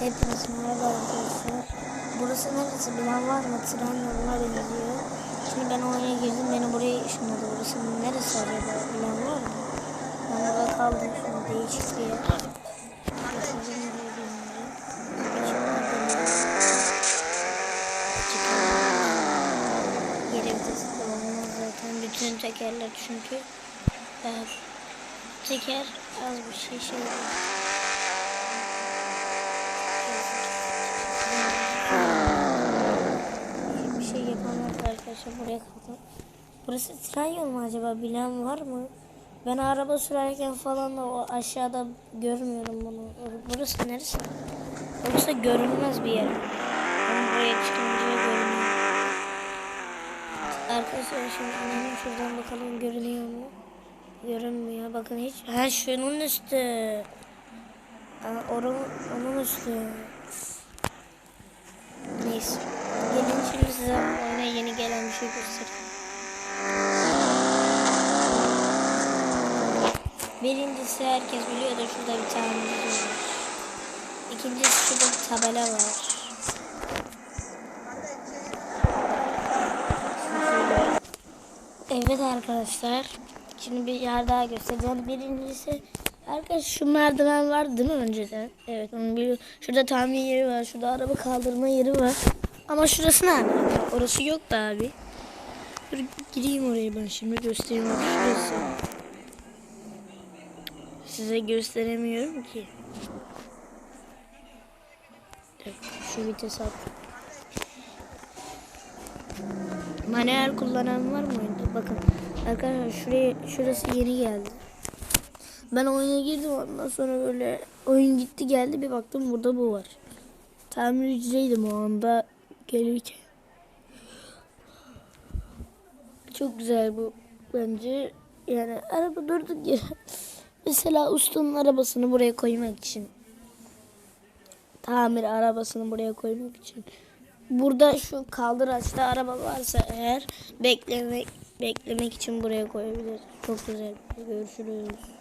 Hepiniz merhaba arkadaşlar. Burası neresi bilen var mı? Tren yoluna benziyor. Şimdi ben oyuna girdim beni buraya ışınladı. Burası neresi acaba bilen var mı? Ben burada kaldım şimdi değişik bir yer. Yere vitesi olmaz zaten. Bütün tekerler çünkü e, teker az bir şey şey oluyor. Bir şey yapamadık arkadaşlar buraya kaldım. Burası tren yolu mu acaba bilen var mı? Ben araba sürerken falan da o aşağıda görmüyorum bunu. Burası neresi? Yoksa görünmez bir yer. Ama buraya çıkınca görünüyor. Arkadaşlar şimdi şuradan bakalım görünüyor mu? Görünmüyor. Bakın hiç. Ha şunun üstü. Aa, onun, onun üstü. Neyse. Gelin şimdi size oyuna yeni gelen bir şey göstereyim. Birincisi herkes biliyordur şurada bir tane var. İkincisi şurada tabela var. Evet arkadaşlar. Şimdi bir yer daha göstereceğim. Birincisi arkadaş şu merdiven var değil mi önceden? Evet onu biliyorum. Şurada tamir yeri var. Şurada araba kaldırma yeri var. Ama şurası nerede? Orası yok da abi. Dur gireyim oraya ben şimdi göstereyim. Şurası. Size gösteremiyorum ki. Şu vites at. Manuel kullanan var mı oyunda? Bakın arkadaşlar şuraya şurası yeni geldi. Ben oyuna girdim ondan sonra böyle oyun gitti geldi bir baktım burada bu var. Tamirciydim o anda gelirken. Çok güzel bu bence. Yani araba durduk ya. Mesela ustanın arabasını buraya koymak için. Tamir arabasını buraya koymak için. Burada şu kaldıraçta araba varsa eğer beklemek beklemek için buraya koyabilir. Çok güzel. Görüşürüz.